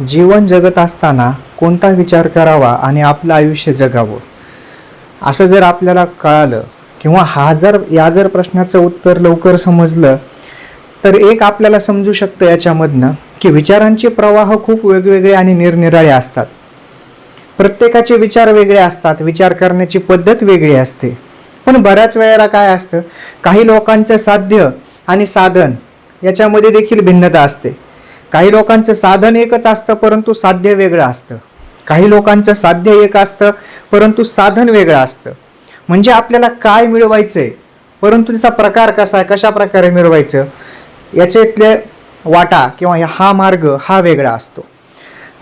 जीवन जगत असताना कोणता विचार करावा आणि आपलं आयुष्य जगावं? असं जर आपल्याला कळालं किंवा हा जर या जर प्रश्नाचं उत्तर लवकर समजलं तर एक आपल्याला समजू शकतं याच्यामधनं की विचारांचे प्रवाह खूप वेगवेगळे आणि निरनिराळे असतात. प्रत्येकाचे विचार वेगळे असतात विचार करण्याची पद्धत वेगळी असते. पण बऱ्याच वेळेला काय असतं काही लोकांचं साध्य आणि साधन याच्यामध्ये देखील भिन्नता असते. काही लोकांचं साधन एकच असतं परंतु साध्य वेगळं असतं. काही लोकांचं साध्य एक असतं परंतु साधन वेगळं असतं. म्हणजे आपल्याला काय मिळवायचं आहे परंतु त्याचा प्रकार कसा आहे? कशा प्रकारे मिळवायचं? याच्यातले वाटा किंवा हा मार्ग हा वेगळा असतो.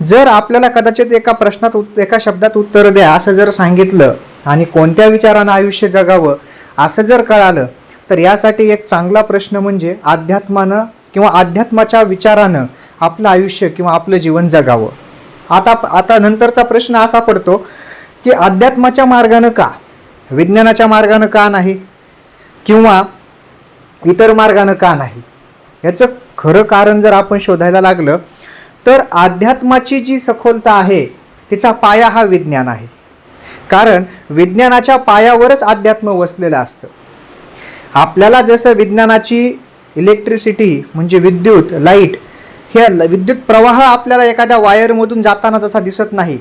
जर आपल्याला कदाचित एका प्रश्नात उत् एका शब्दात उत्तर द्या असं जर सांगितलं आणि कोणत्या विचारानं आयुष्य जगावं असं जर कळालं तर यासाठी एक चांगला प्रश्न म्हणजे अध्यात्मानं किंवा अध्यात्माच्या विचारानं आपलं आयुष्य किंवा आपलं जीवन जगावं. आता आता नंतरचा प्रश्न असा पडतो की अध्यात्माच्या मार्गानं का? विज्ञानाच्या मार्गानं का नाही? किंवा इतर मार्गानं का नाही? याचं खरं कारण जर आपण शोधायला लागलं तर अध्यात्माची जी सखोलता आहे तिचा पाया हा विज्ञान आहे. कारण विज्ञानाच्या पायावरच अध्यात्म वसलेलं असतं. आपल्याला जसं विज्ञानाची इलेक्ट्रिसिटी म्हणजे विद्युत लाइट हे ल- विद्युत प्रवाह आपल्याला एखाद्या वायरमधून जाताना जसा दिसत नाही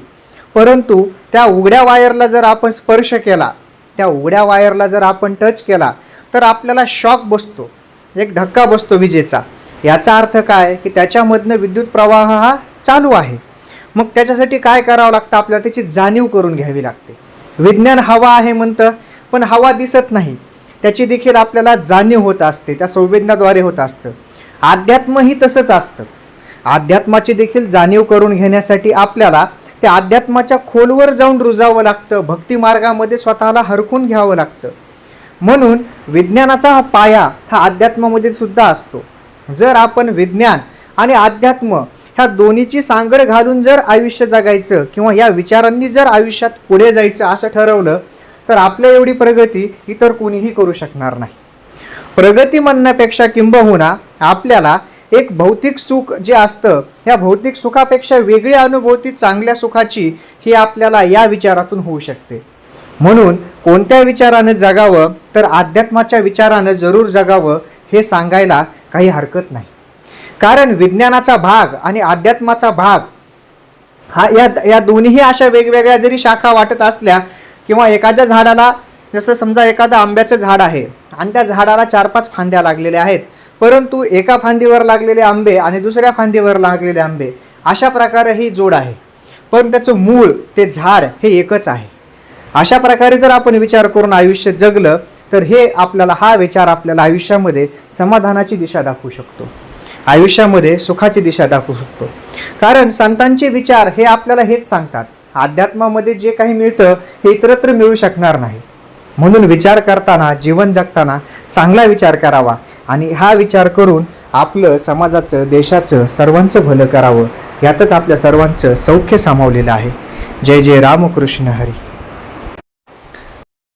परंतु त्या उघड्या वायरला जर आपण स्पर्श केला त्या उघड्या वायरला जर आपण टच केला तर आपल्याला शॉक बसतो एक धक्का बसतो विजेचा. याचा अर्थ काय? की त्याच्यामधनं विद्युत प्रवाह हा चालू आहे. मग त्याच्यासाठी काय करावं लागतं? आपल्याला त्याची जाणीव करून घ्यावी लागते. विज्ञान हवा आहे म्हणतं पण हवा दिसत नाही. त्याची देखील आपल्याला जाणीव होत असते त्या संवेदनाद्वारे होत असतं. अध्यात्मही तसंच असतं. अध्यात्माची देखील जाणीव करून घेण्यासाठी आपल्याला त्या अध्यात्माच्या खोलवर जाऊन रुजावं लागतं भक्तिमार्गामध्ये स्वतःला हरकून घ्यावं लागतं. म्हणून विज्ञानाचा हा पाया हा अध्यात्मामध्ये सुद्धा असतो. जर आपण विज्ञान आणि अध्यात्म ह्या दोन्हीची सांगड घालून जर आयुष्य जगायचं किंवा या विचारांनी जर आयुष्यात पुढे जायचं असं ठरवलं तर आपल्या एवढी प्रगती इतर कोणीही करू शकणार नाही. प्रगती म्हणण्यापेक्षा किंबहुना आपल्याला एक भौतिक सुख जे असतं या भौतिक सुखापेक्षा वेगळी अनुभूती चांगल्या सुखाची ही आपल्याला या विचारातून होऊ शकते. म्हणून कोणत्या विचारानं जगावं तर अध्यात्माच्या विचारानं जरूर जगावं हे सांगायला काही हरकत नाही. कारण विज्ञानाचा भाग आणि अध्यात्माचा भाग हा या या दोन्हीही अशा वेगवेगळ्या जरी शाखा वाटत असल्या किंवा एखाद्या झाडाला जसं समजा एखादं आंब्याचं झाड आहे आणि त्या झाडाला चार पाच फांद्या लागलेल्या आहेत परंतु एका फांदीवर लागलेले आंबे आणि दुसऱ्या फांदीवर लागलेले आंबे अशा प्रकारे ही जोड आहे. पण त्याचं मूळ ते झाड हे एकच आहे. अशा प्रकारे जर आपण विचार करून आयुष्य जगलं तर हे आपल्याला हा विचार आपल्याला आयुष्यामध्ये समाधानाची दिशा दाखवू शकतो. आयुष्यामध्ये सुखाची दिशा दाखवू शकतो. कारण संतांचे विचार हे आपल्याला हेच सांगतात. अध्यात्मामध्ये जे काही मिळतं हे इतरत्र मिळू शकणार नाही. म्हणून विचार करताना जीवन जगताना चांगला विचार करावा आणि हा विचार करून आपलं समाजाचं देशाचं सर्वांचं भलं करावं. यातच आपल्या सर्वांचं सौख्य सामावलेलं आहे. जय जय रामकृष्ण हरी.